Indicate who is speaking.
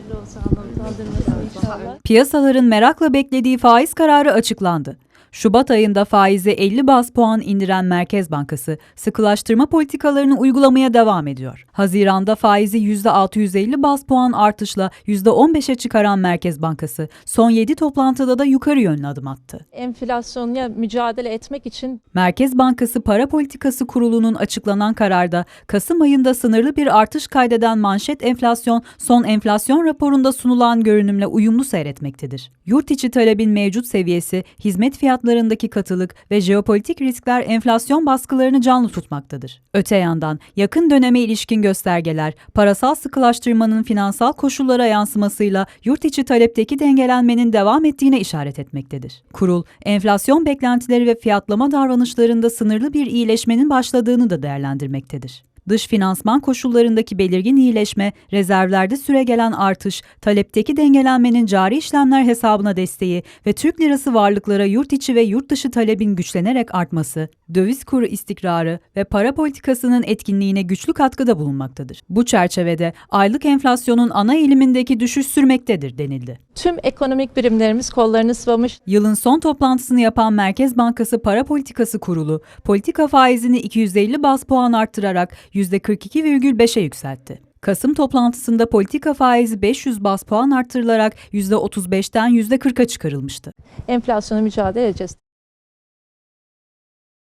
Speaker 1: Hayırlı olsun Allah utandırmasın inşallah.
Speaker 2: Piyasaların merakla beklediği faiz kararı açıklandı. Şubat ayında faizi 50 bas puan indiren Merkez Bankası sıkılaştırma politikalarını uygulamaya devam ediyor. Haziranda faizi %650 bas puan artışla %15'e çıkaran Merkez Bankası son 7 toplantıda da yukarı yönlü adım attı.
Speaker 1: Enflasyonla mücadele etmek için
Speaker 2: Merkez Bankası Para Politikası Kurulu'nun açıklanan kararda Kasım ayında sınırlı bir artış kaydeden manşet enflasyon son enflasyon raporunda sunulan görünümle uyumlu seyretmektedir. Yurt içi talebin mevcut seviyesi, hizmet fiyatlarındaki katılık ve jeopolitik riskler enflasyon baskılarını canlı tutmaktadır. Öte yandan yakın döneme ilişkin göstergeler parasal sıkılaştırmanın finansal koşullara yansımasıyla yurt içi talepteki dengelenmenin devam ettiğine işaret etmektedir. Kurul, enflasyon beklentileri ve fiyatlama davranışlarında sınırlı bir iyileşmenin başladığını da değerlendirmektedir. Dış finansman koşullarındaki belirgin iyileşme, rezervlerde süregelen artış, talepteki dengelenmenin cari işlemler hesabına desteği ve Türk lirası varlıklara yurt içi ve yurt dışı talebin güçlenerek artması, döviz kuru istikrarı ve para politikasının etkinliğine güçlü katkıda bulunmaktadır. Bu çerçevede aylık enflasyonun ana eğilimindeki düşüş sürmektedir denildi.
Speaker 1: tüm ekonomik birimlerimiz kollarını sıvamış
Speaker 2: Yılın son toplantısını yapan Merkez Bankası Para Politikası Kurulu, politika faizini 250 bas puan arttırarak %42,5'e yükseltti. Kasım toplantısında politika faizi 500 bas puan arttırılarak %35'ten %40'a çıkarılmıştı.
Speaker 1: enflasyona mücadele edeceğiz.